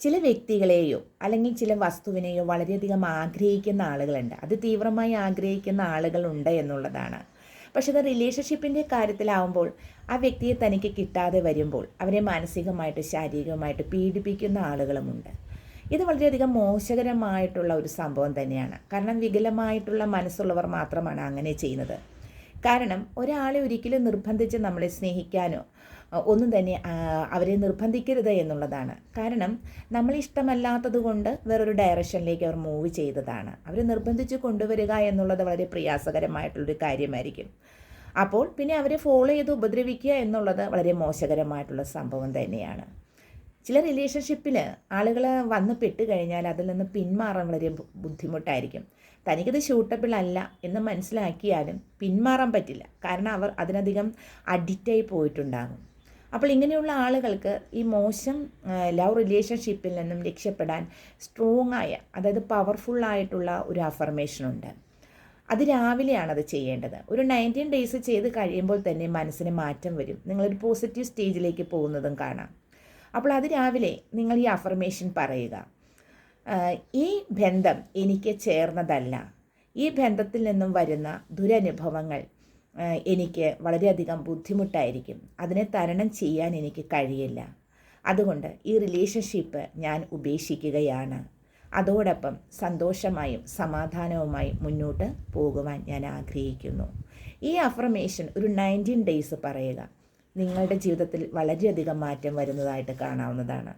ചില വ്യക്തികളെയോ അല്ലെങ്കിൽ ചില വസ്തുവിനെയോ വളരെയധികം ആഗ്രഹിക്കുന്ന ആളുകളുണ്ട്. അത് തീവ്രമായി ആഗ്രഹിക്കുന്ന ആളുകളുണ്ട് എന്നുള്ളതാണ്. പക്ഷെ അത് റിലേഷൻഷിപ്പിന്റെ കാര്യത്തിലാവുമ്പോൾ ആ വ്യക്തിയെ തനിക്ക് കിട്ടാതെ വരുമ്പോൾ അവരെ മാനസികമായിട്ട് ശാരീരികമായിട്ട് പീഡിപ്പിക്കുന്ന ആളുകളുമുണ്ട് ഇത് വളരെയധികം മോശകരമായിട്ടുള്ള ഒരു സംഭവം തന്നെയാണ്. കാരണം വികലമായിട്ടുള്ള മനസ്സുള്ളവർ മാത്രമാണ് അങ്ങനെ ചെയ്യുന്നത്. കാരണം ഒരാളെ ഒരിക്കലും നിർബന്ധിച്ച് നമ്മളെ സ്നേഹിക്കാനോ ഒന്നും തന്നെ അവരെ നിർബന്ധിക്കരുത് എന്നുള്ളതാണ്. കാരണം നമ്മൾ ഇഷ്ടമല്ലാത്തത് കൊണ്ട് വേറൊരു ഡയറക്ഷനിലേക്ക് അവർ മൂവ് ചെയ്തതാണ്. അവരെ നിർബന്ധിച്ച് കൊണ്ടുവരിക എന്നുള്ളത് വളരെ പ്രയാസകരമായിട്ടുള്ളൊരു കാര്യമായിരിക്കും. അപ്പോൾ പിന്നെ അവരെ ഫോളോ ചെയ്ത് ഉപദ്രവിക്കുക എന്നുള്ളത് വളരെ മോശകരമായിട്ടുള്ള സംഭവം തന്നെയാണ്. ചില റിലേഷൻഷിപ്പിൽ ആളുകൾ വന്ന് പെട്ട് കഴിഞ്ഞാൽ അതിൽ നിന്ന് പിന്മാറാൻ വളരെ ബുദ്ധിമുട്ടായിരിക്കും. തനിക്കത് ഷൂട്ടബിൾ അല്ല എന്ന് മനസ്സിലാക്കിയാലും പിന്മാറാൻ പറ്റില്ല. കാരണം അവർ അതിനധികം അഡിക്റ്റായി പോയിട്ടുണ്ടാകും. അപ്പോൾ ഇങ്ങനെയുള്ള ആളുകൾക്ക് ഈ മോശം ലവ് റിലേഷൻഷിപ്പിൽ നിന്നും രക്ഷപ്പെടാൻ സ്ട്രോങ് ആയ അതായത് പവർഫുൾ ആയിട്ടുള്ള ഒരു അഫർമേഷൻ ഉണ്ട്. അത് രാവിലെയാണ് അത് ചെയ്യേണ്ടത്. ഒരു നയന്റീൻ ഡേയ്സ് ചെയ്ത് കഴിയുമ്പോൾ തന്നെ മനസ്സിന് മാറ്റം വരും. നിങ്ങളൊരു പോസിറ്റീവ് സ്റ്റേജിലേക്ക് പോകുന്നതും കാണാം. അപ്പോൾ അത് രാവിലെ നിങ്ങൾ ഈ അഫർമേഷൻ പറയുക. ഈ ബന്ധം എനിക്ക് ചേർന്നതല്ല. ഈ ബന്ധത്തിൽ നിന്നും വരുന്ന ദുരനുഭവങ്ങൾ എനിക്ക് വളരെയധികം ബുദ്ധിമുട്ടായിരിക്കും. അതിനെ തരണം ചെയ്യാൻ എനിക്ക് കഴിയില്ല. അതുകൊണ്ട് ഈ റിലേഷൻഷിപ്പ് ഞാൻ ഉപേക്ഷിക്കുകയാണ്. അതോടൊപ്പം സന്തോഷമായും സമാധാനവുമായും മുന്നോട്ട് പോകുവാൻ ഞാൻ ആഗ്രഹിക്കുന്നു. ഈ അഫർമേഷൻ ഒരു നയന്റീൻ ഡേയ്സ് പറയുക. നിങ്ങളുടെ ജീവിതത്തിൽ വളരെയധികം മാറ്റം വരുന്നതായിട്ട് കാണാവുന്നതാണ്.